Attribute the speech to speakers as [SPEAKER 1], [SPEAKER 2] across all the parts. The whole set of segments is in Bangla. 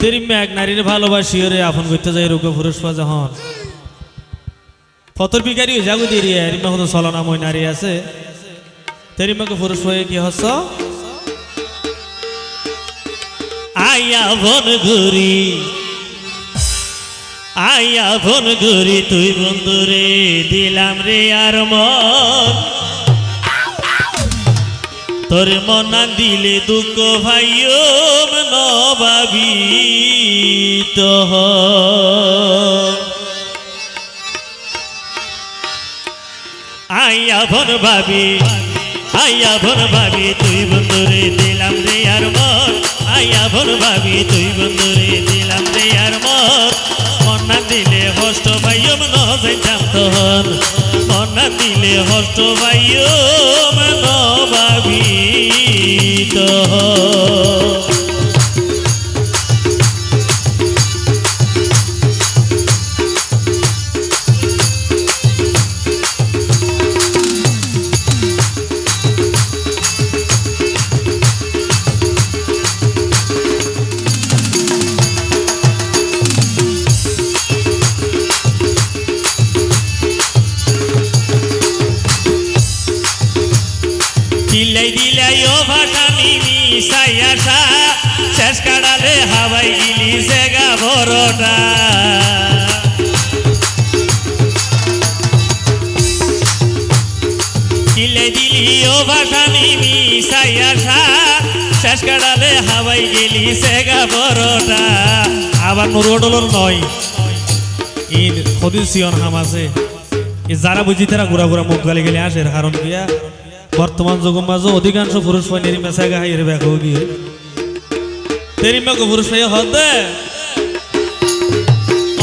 [SPEAKER 1] তেরি ম্যাগ নারীর ভালোবাসি রে আপন করতে যাই রোগে পুরুষ হন ফতর বিকারি যাগো দিয়ে রিমা হতো চলনাময় নারী আছে। তেরি মাকে পুরুষ হয়ে কি হস আইয়া বন ঘুরি আইয়া ফোন ঘুরি, তুই বন্ধুরে দিলাম রে আর মন। তোর মনা দিলে দুঃখ ভাইও তোহ। আইয়া ভন ভাবি আইয়া ভন ভাবি, তুই বন্ধুরে দিলাম রে আর মন। আইয়া ভন ভাবি, তুই বন্ধুরে দিলাম রে আর মন। মন না দিলে হষ্ট ভাইয়ম ন যাইতাম তহন মন না দিলে ন ভাবি তহন দিলাই দিলাই ও ভাটানি মিশাই আসা শেষ কাড়ালে হাওয়াই গিলি সেগা বড়টা। দিলে দিলি ও ভাটানি মিশাই আসা শেষ কাড়ালে হাওয়াই গেলি সেগা বড়টা। আবার নুরোডলর নয়। ইন খদিসিয়ন হাম আছে যারা বুঝি তারা ঘুরা ঘুরা মুখ গালি গেলে আসে কারণ গিয়া বর্তমান যুগের মাঝে অধিকাংশ পুরুষ পাই নেরি মেসা গা হাইয়ের ব্যাগ গিয়ে। তেরি মেঘ পুরুষ পাই হদে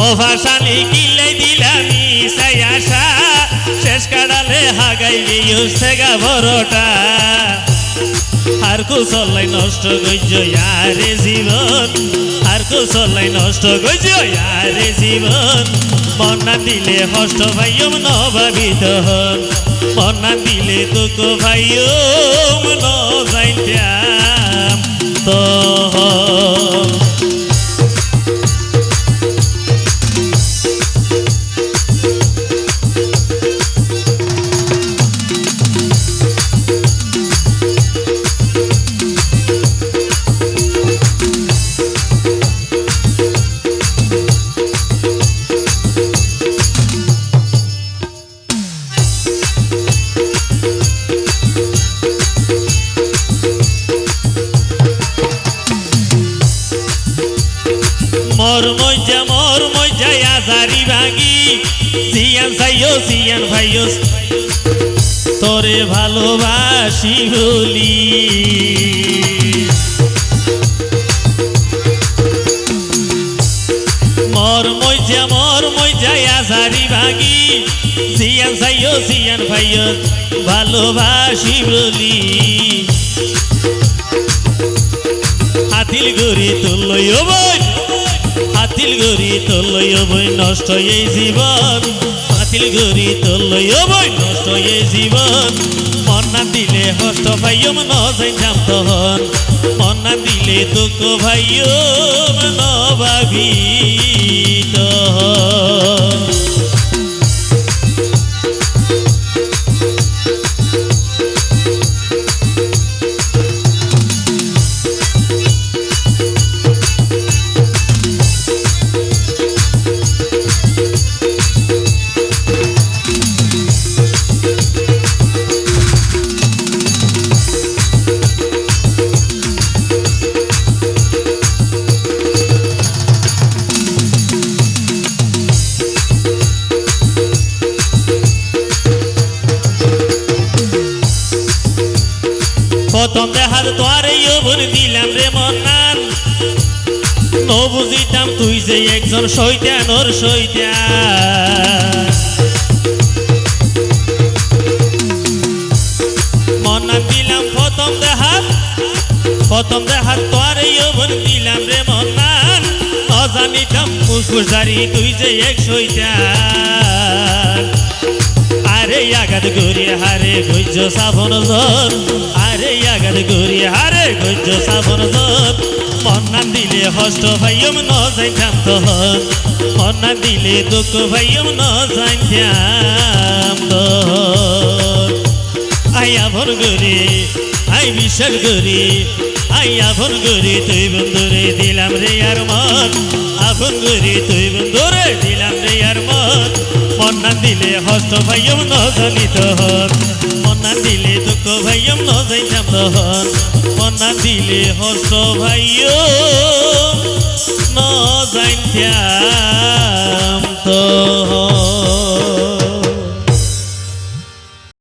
[SPEAKER 1] ও ভাষানি কিলে দিলামি সাই আশা, শেষ কাড়ালে হাগাই গিয়ে সেগা বড়টা। আর কুশলাই নষ্ট গজ্য আরে জীবন, আর কুশলাই নষ্ট গজ্য আরে জীবন। মন দিলে হষ্ট ভাইয়ম নভাবিত হন। মনা দিলে দুঃখ ভাইয়ম ন যাইতাম তো মর মজ্জা মর মজ্জা আজারি ভাগি জিয়ান সাইও জিয়ান ভাইও। তোরে ভালোবাসি বলি। মর মজ্জা মর মজ্জা আজারি ভাগি জিয়ান সাইও জিয়ান ভাইও। ভালোবাসি বলি। হাতিল গড়ি তুলই বই। হাতিল গরি তলয় বই নষ্ট এই জীবন। পাতিল গরি তলয় বই নষ্ট এই জীবন। মন না দিলে হষ্ট ভাইও ন যাইতাম তহন মন না দিলে দুঃখ ভাইও মন ভাবি তহন প্রথম দেখার তোয়ারে ইয়বন দিলাম রে মন্নান ন বুঝিতাম তুই যে একজন শৈতান ওর শৈতান মন্নান দিলাম প্রথম দেখার প্রথম দেখার তোয়ারে ইয়বন দিলাম রে মন্নান অজানিতাম মুসকুসারি তুই যে এক শৈতান আরে আগাদ গরি হারে গজ্জ সাবন জন আরে আগাদ গরি হারে গজ্জ সাবন জন মন না দিলে হষ্ট ভাইয়ম ন যাইতাম তহন মন না দিলে দুঃখ ভাইয়ম ন যাইতাম তহন আইয়া ভর গরি আই বিশ্বাস গরি আইয়া ভর গরি তুই বন্ধুরে, দিলাম রে আর মন। আপন গরি তুই বন্ধুরে, দিলাম রে আর মন। মন না দিলে হস্ত ভাইয়ম ন জানিত হন। মন না দিলে দুঃখ ভাইয়ম ন যাইতাম তহন মন না দিলে হস্ত ভাইয়ম ন যাইতাম তো